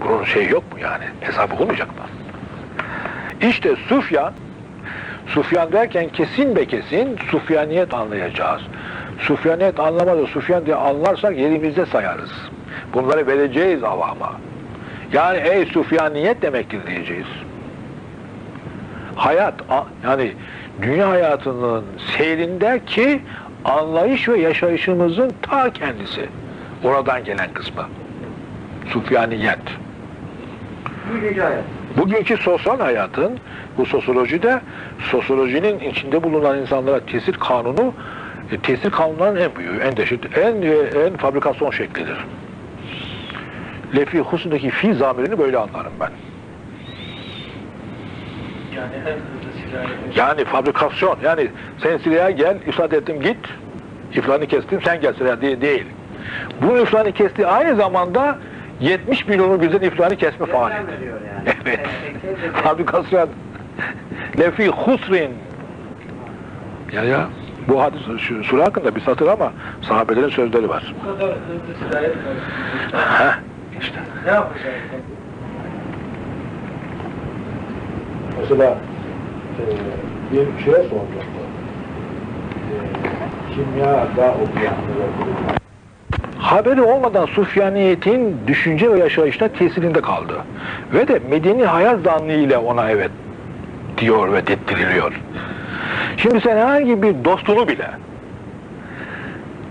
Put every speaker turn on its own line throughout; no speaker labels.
Bunun şey yok mu yani? Hesabı olmayacak mı? İşte Sufyan, Sufyan derken kesin be kesin Sufyaniyet anlayacağız. Sufyaniyet anlamada Sufyan diye anlarsak yerimizde sayarız. Bunları vereceğiz avama. Yani ey Sufyaniyet demektir diyeceğiz. Hayat, yani dünya hayatının seyrindeki anlayış ve yaşayışımızın ta kendisi. Oradan gelen kısmı. Sufyaniyet.
Bugünkü hayat.
Bugünkü sosyal hayatın, bu sosyolojide sosyolojinin içinde bulunan insanlara tesir kanunu, e, tesir kanunlarının en büyüğü, en deşit, en, e, en fabrikasyon şeklidir. Lefi husundaki fi zamirini böyle anlarım ben.
Yani en hızlı.
Yani fabrikasyon, yani sen Siria'ya gel, iflas ettim git, iflahını kestim sen gel Siria'ya diye değil. Bu iflahını kesti aynı zamanda 70 milyonu birden iflahını kesme faaliyeti.
yani.
Evet. Fabrikasyon. Lefi husrin. Ya ya bu hadis şu sure hakkında bir satır ama sahabelerin sözleri var. Heh, işte.
Ne yapacağız?
Mesela e, bir şeye soracaktı. E, kimyada okuyanlara
Haberi olmadan Sufyaniyetin düşünce ve yaşayışta tesirinde kaldı. Ve de medeni hayat zannıyla ona evet diyor ve dettiriliyor. Şimdi sen herhangi bir dostunu bile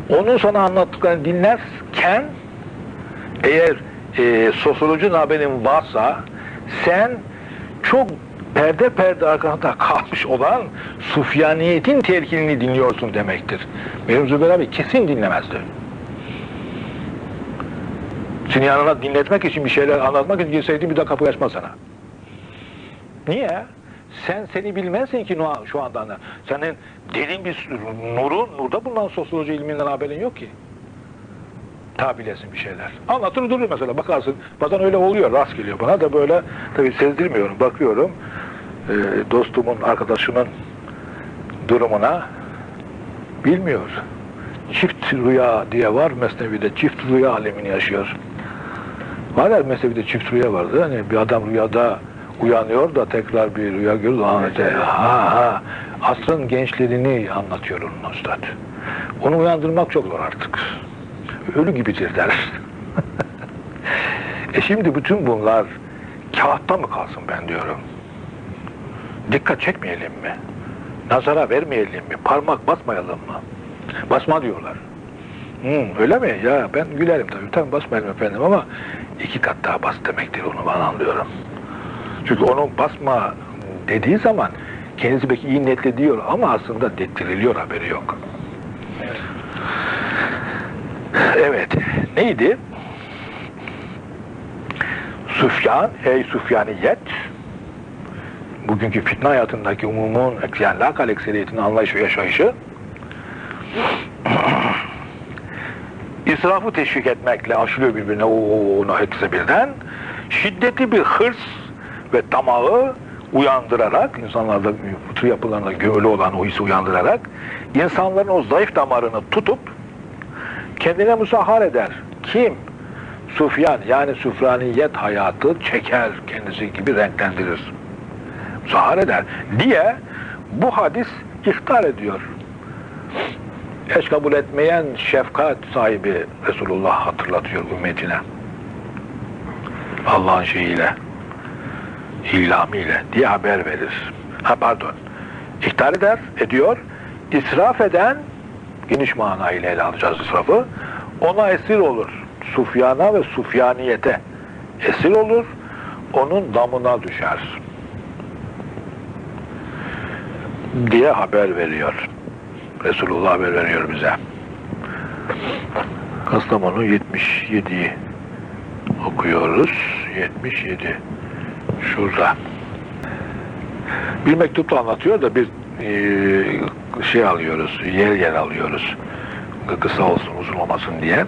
onun sana anlattıklarını dinlerken eğer e, sosyoloji haberin varsa sen çok perde perde arkasında kalmış olan Sufyaniyetin telkinini dinliyorsun demektir. Benim Zübeyir abi kesin dinlemezdi. Seni yanına dinletmek için bir şeyler anlatmak için girseydin bir daha kapı açmaz sana. Niye? Sen seni bilmezsin ki şu anda. Senin derin bir nuru, nurda bulunan sosyoloji ilminden haberin yok ki. Ta bilesin bir şeyler. Anlatır durur mesela bakarsın. Bazen öyle oluyor, rast geliyor bana da böyle tabii sezdirmiyorum, bakıyorum. Ee, dostumun, arkadaşımın durumuna bilmiyor. Çift rüya diye var Mesnevi'de. Çift rüya alemini yaşıyor. Var ya Mesnevi'de çift rüya vardı. Hani bir adam rüyada uyanıyor da tekrar bir rüya görüyor. De- ha, ha. Asrın gençlerini anlatıyor onun üstad. Onu uyandırmak çok zor artık. Ölü gibidir der. e şimdi bütün bunlar kağıtta mı kalsın ben diyorum. Dikkat çekmeyelim mi? Nazara vermeyelim mi? Parmak basmayalım mı? Basma diyorlar. Hmm, öyle mi? Ya ben gülerim tabii. Tabii basmayalım efendim ama iki kat daha bas demektir onu ben anlıyorum. Çünkü onun basma dediği zaman kendisi belki iyi niyetle diyor ama aslında dettiriliyor haberi yok. Evet. Neydi? Süfyan, ey Süfyaniyet bugünkü fitne hayatındaki umumun yani lakal ekseriyetinin anlayışı ve yaşayışı israfı teşvik etmekle aşılıyor birbirine o ona hepsi birden şiddetli bir hırs ve tamağı uyandırarak insanlarda fıtri yapılarında gömülü olan o hissi uyandırarak insanların o zayıf damarını tutup kendine musahhar eder. Kim? Sufyan yani süfraniyet hayatı çeker kendisi gibi renklendirir. Musahhar eder diye bu hadis ihtar ediyor. Eş kabul etmeyen şefkat sahibi Resulullah hatırlatıyor ümmetine. Allah'ın şeyiyle, ilamiyle diye haber verir. Ha pardon. İhtar eder, ediyor. İsraf eden, geniş manayla ele alacağız israfı. Ona esir olur. Sufyana ve sufyaniyete esir olur. Onun damına düşer. Diye haber veriyor. Resulullah haber veriyor bize. Kastamonu 77'yi okuyoruz. 77. Şurada. Bir mektupta anlatıyor da bir e, şey alıyoruz, yer yer alıyoruz. Kısa olsun, uzun olmasın diye.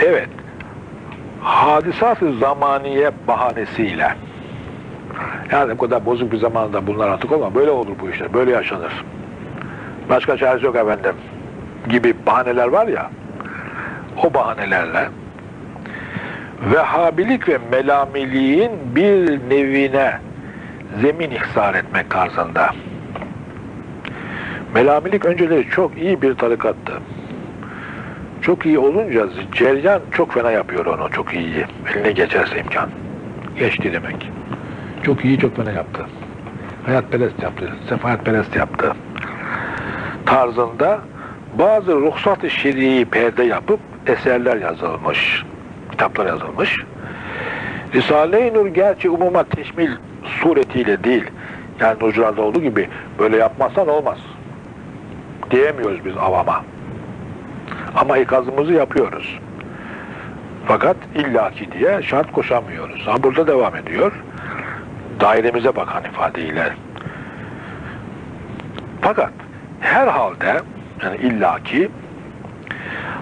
Evet. Hadisat-ı zamaniye bahanesiyle yani bu kadar bozuk bir zamanda bunlar artık olma. Böyle olur bu işler. Böyle yaşanır. Başka çaresi yok efendim. Gibi bahaneler var ya o bahanelerle Vehhabilik ve melamiliğin bir nevine zemin ihsar etmek tarzında. Melamilik önceleri çok iyi bir tarikattı. Çok iyi olunca ceryan çok fena yapıyor onu, çok iyi. Eline geçerse imkan. Geçti demek. Çok iyi, çok fena yaptı. Hayatperest yaptı, sefahatperest yaptı. Tarzında bazı ruhsat-ı şer'i perde yapıp eserler yazılmış, kitaplar yazılmış. Risale-i Nur gerçi umuma teşmil suretiyle değil, yani Nurcular'da olduğu gibi böyle yapmazsan olmaz. Diyemiyoruz biz avama. Ama ikazımızı yapıyoruz. Fakat illaki diye şart koşamıyoruz. Ha burada devam ediyor. Dairemize bakan ifadeyle. Fakat herhalde yani illaki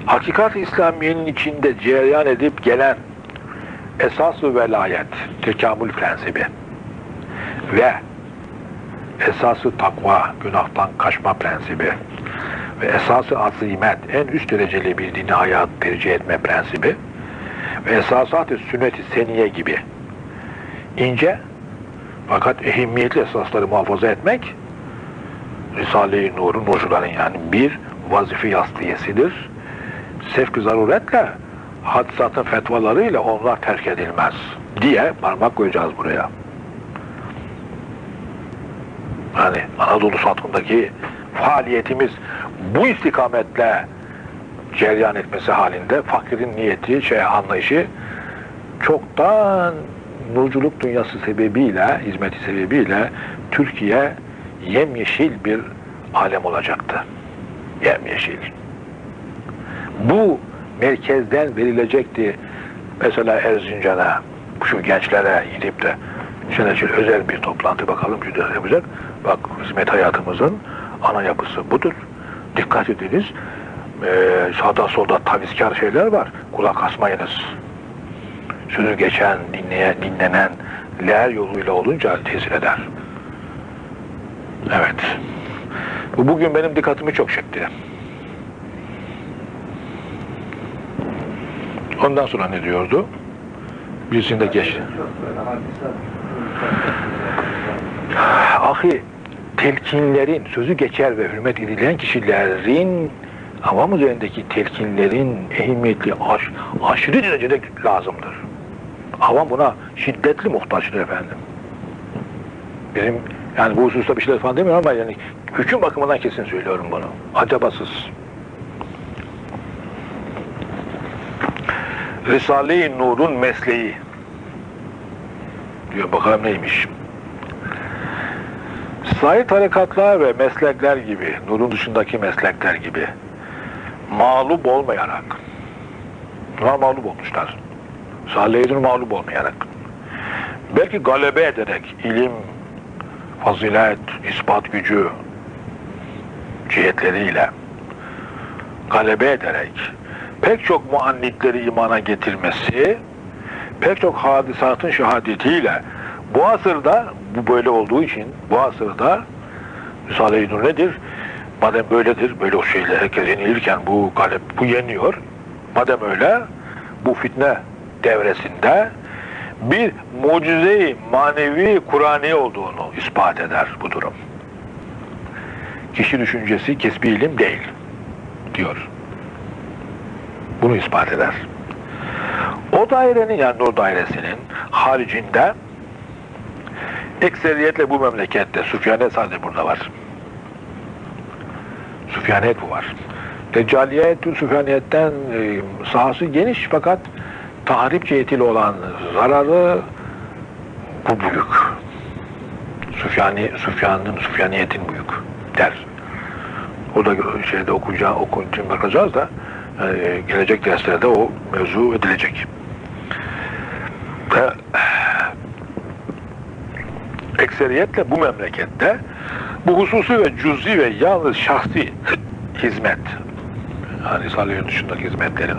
hakikat İslamiye'nin içinde cereyan edip gelen esas-ı velayet, tekamül prensibi ve esası takva, günahtan kaçma prensibi ve esası azimet, en üst dereceli bir dini hayat tercih etme prensibi ve esasat-ı sünnet-i seniye gibi ince fakat ehemmiyetli esasları muhafaza etmek Risale-i Nur'un nurcuların yani bir vazife yaslıyesidir. Sevk-i zaruretle hadisatın fetvalarıyla onlar terk edilmez diye parmak koyacağız buraya. Yani Anadolu satındaki faaliyetimiz bu istikametle ceryan etmesi halinde fakirin niyeti, şey anlayışı çoktan nurculuk dünyası sebebiyle, hizmeti sebebiyle Türkiye yemyeşil bir alem olacaktı. Yemyeşil. Bu merkezden verilecekti mesela Erzincan'a, şu gençlere gidip de şöyle şöyle özel bir toplantı bakalım şu yapacak. Bak hizmet hayatımızın ana yapısı budur. Dikkat ediniz. Ee, sağda solda tavizkar şeyler var. Kulak asmayınız. Sözü geçen, dinleyen, dinlenen leher yoluyla olunca tesir eder. Evet. Bu bugün benim dikkatimi çok çekti. Ondan sonra ne diyordu? Birisinde geç. Ahi, telkinlerin, sözü geçer ve hürmet edilen kişilerin avam üzerindeki telkinlerin ehemmiyetli aş, aşırı derecede lazımdır. Avam buna şiddetli muhtaçtır efendim. Bizim yani bu hususta bir şeyler falan demiyorum ama yani hüküm bakımından kesin söylüyorum bunu. Acabasız. Risale-i Nur'un mesleği diyor bakalım neymiş. Sahih tarikatlar ve meslekler gibi, nurun dışındaki meslekler gibi mağlup olmayarak Bunlar mağlup olmuşlar. Salih-i mağlup olmayarak belki galebe ederek ilim, fazilet, ispat gücü cihetleriyle galebe ederek pek çok muannitleri imana getirmesi pek çok hadisatın şehadetiyle bu asırda bu böyle olduğu için bu asırda Risale-i Nur nedir? Madem böyledir, böyle o şeyler herkes yenilirken bu galip, bu yeniyor. Madem öyle, bu fitne devresinde bir mucize-i manevi Kur'ani olduğunu ispat eder bu durum. Kişi düşüncesi kesbi ilim değil, diyor. Bunu ispat eder. O dairenin yani Nur dairesinin haricinde ekseriyetle bu memlekette Süfyanet sadece burada var. Süfyanet bu var. Deccaliyetü Süfyaniyet'ten e, sahası geniş fakat tahrip cihetiyle olan zararı bu büyük. Süfyani, Süfyan'ın, Süfyaniyet'in büyük der. O da şeyde okuyacağı, okuyacağım bakacağız da e, gelecek derslerde o mevzu edilecek. Ve ekseriyetle bu memlekette bu hususi ve cüzi ve yalnız şahsi hizmet yani Salih'in dışındaki hizmetlerin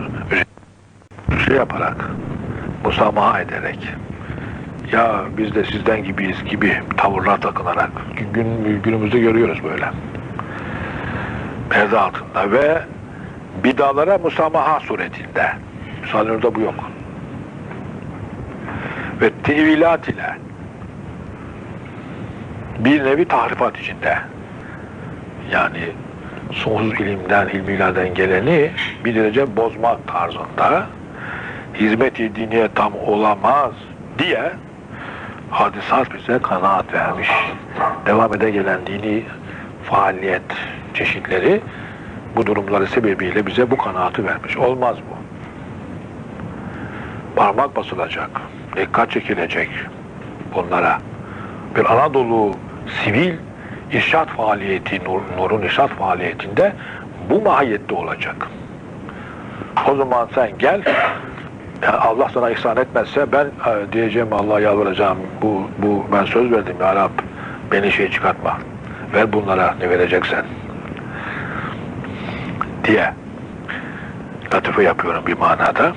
şey yaparak musamaha ederek ya biz de sizden gibiyiz gibi tavırlar takınarak gün, günümüzde görüyoruz böyle. Perde altında ve bidalara musamaha suretinde. Salih'de bu yok. Ve tevilat ile bir nevi tahrifat içinde. Yani sonsuz ilimden, ilmilerden geleni bir derece bozmak tarzında hizmet-i diniye tam olamaz diye hadisat bize kanaat vermiş. Devam ede gelen dini faaliyet çeşitleri bu durumları sebebiyle bize bu kanaatı vermiş. Olmaz bu. Parmak basılacak, dikkat çekilecek bunlara. Bir Anadolu sivil irşat faaliyeti, Nur, Nur'un irşat faaliyetinde bu mahiyette olacak. O zaman sen gel, Allah sana ihsan etmezse ben e, diyeceğim Allah'a yalvaracağım. Bu, bu ben söz verdim ya Rab beni şey çıkartma. Ver bunlara ne vereceksen. Diye latife yapıyorum bir manada.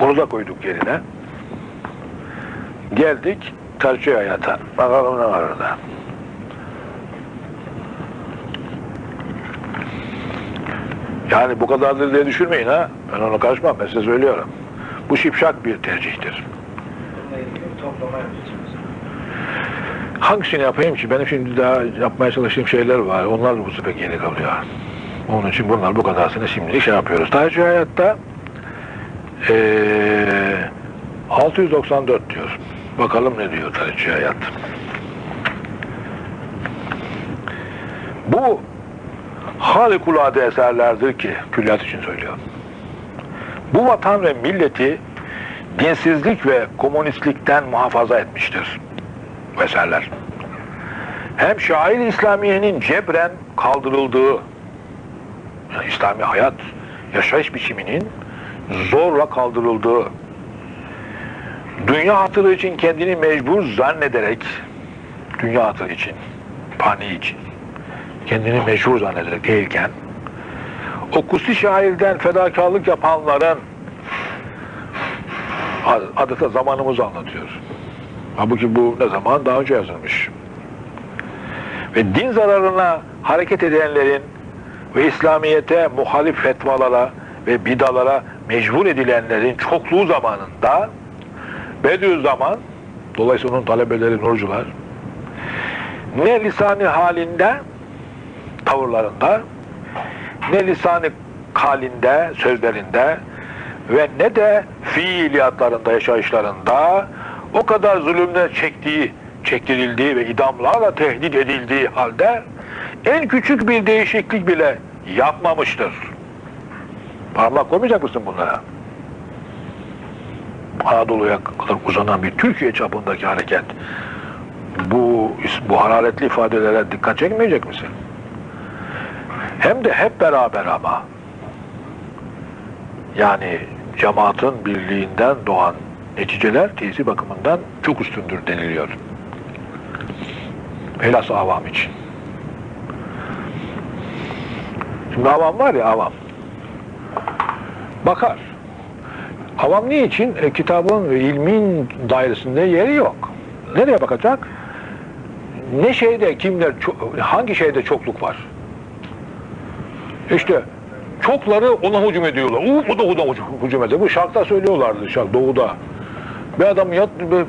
Bunu da koyduk yerine. Geldik tercih hayata. Bakalım ne var orada. Yani bu kadardır diye düşürmeyin ha. Ben onu karışmam. Ben size söylüyorum. Bu şipşak bir tercihtir. Hangisini yapayım ki? Benim şimdi daha yapmaya çalıştığım şeyler var. Onlar da bu sefer geri kalıyor. Onun için bunlar bu kadarsını şimdilik şey yapıyoruz. Tercih hayatta eee 694 diyor. Bakalım ne diyor tercih hayat. Bu harikulade eserlerdir ki külliyat için söylüyorum. Bu vatan ve milleti dinsizlik ve komünistlikten muhafaza etmiştir bu eserler. Hem şair İslamiye'nin cebren kaldırıldığı yani İslami hayat yaşayış biçiminin zorla kaldırıldığı dünya hatırı için kendini mecbur zannederek dünya hatırı için pani için kendini meşhur zannederek değilken o kusi şairden fedakarlık yapanların adeta zamanımızı anlatıyor. Halbuki bu ne zaman? Daha önce yazılmış. Ve din zararına hareket edenlerin ve İslamiyet'e muhalif fetvalara ve bidalara mecbur edilenlerin çokluğu zamanında Bediüzzaman, dolayısıyla onun talebeleri nurcular, ne lisanı halinde, tavırlarında, ne lisanı halinde, sözlerinde ve ne de fiiliyatlarında, yaşayışlarında o kadar zulümle çektiği, çektirildiği ve idamlarla tehdit edildiği halde en küçük bir değişiklik bile yapmamıştır. Parmak koymayacak mısın bunlara? Anadolu'ya kadar uzanan bir Türkiye çapındaki hareket bu, bu hararetli ifadelere dikkat çekmeyecek misin? Hem de hep beraber ama yani cemaatin birliğinden doğan neticeler tesir bakımından çok üstündür deniliyor. Helası avam için. Şimdi avam var ya avam. Bakar. Avam ne için? E, kitabın ve ilmin dairesinde yeri yok. Nereye bakacak? Ne şeyde kimler, hangi şeyde çokluk var? İşte çokları ona hücum ediyorlar. Uu, o da ona hücum- hücum ediyor. Bu şarkta söylüyorlardı şark doğuda. Bir adam yat, bir,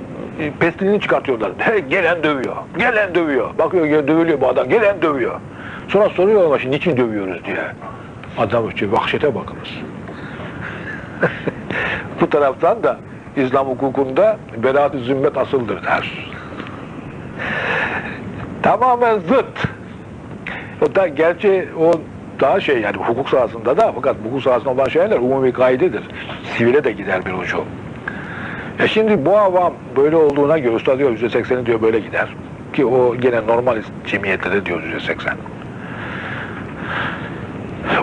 e, pestilini çıkartıyorlar. He, gelen dövüyor. Gelen dövüyor. Bakıyor ya dövülüyor bu adam. Gelen dövüyor. Sonra soruyor ama şimdi niçin dövüyoruz diye. Adam için vahşete bakınız. bu taraftan da İslam hukukunda beraat-ı zimmet asıldır der. Tamamen zıt. O da gerçi o daha şey yani hukuk sahasında da fakat hukuk sahasında olan şeyler umumi kaidedir. Sivile de gider bir ucu. E şimdi bu avam böyle olduğuna göre usta diyor yüzde sekseni diyor böyle gider. Ki o gene normal cemiyette de diyor yüzde seksen.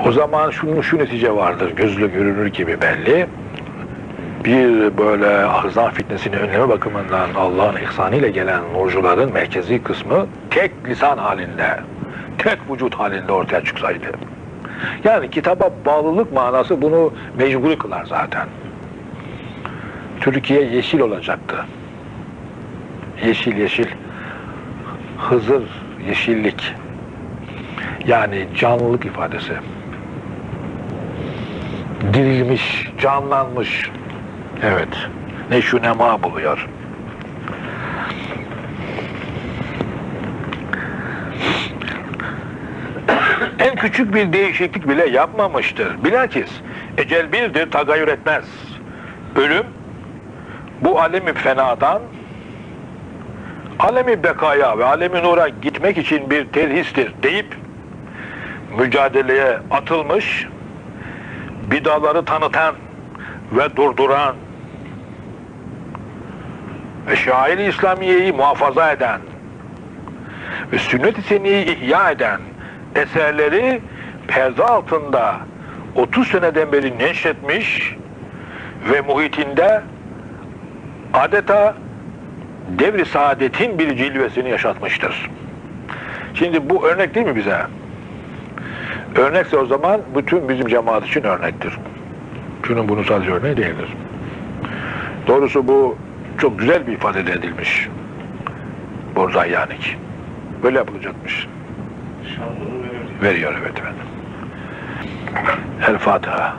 O zaman şunun şu netice vardır gözle görünür gibi belli. Bir böyle ahzan fitnesini önleme bakımından Allah'ın ihsanıyla gelen nurcuların merkezi kısmı tek lisan halinde, tek vücut halinde ortaya çıksaydı. Yani kitaba bağlılık manası bunu mecburi kılar zaten. Türkiye yeşil olacaktı. Yeşil yeşil. Hızır yeşillik. Yani canlılık ifadesi. Dirilmiş, canlanmış. Evet. Ne şu nema buluyor. en küçük bir değişiklik bile yapmamıştır. Bilakis ecel birdir, tagayyür etmez. Ölüm bu alemi fenadan alemi bekaya ve alemi nura gitmek için bir telhistir deyip mücadeleye atılmış, bidaları tanıtan ve durduran ve şair İslamiye'yi muhafaza eden ve sünnet-i seniyeyi ihya eden eserleri perde altında 30 seneden beri neşretmiş ve muhitinde adeta devri saadetin bir cilvesini yaşatmıştır. Şimdi bu örnek değil mi bize? Örnekse o zaman bütün bizim cemaat için örnektir. Şunun bunun sadece örneği değildir. Doğrusu bu çok güzel bir ifade edilmiş. Borzayyanik. Böyle yapılacakmış.
Verir.
Veriyor evet efendim. El Fatiha.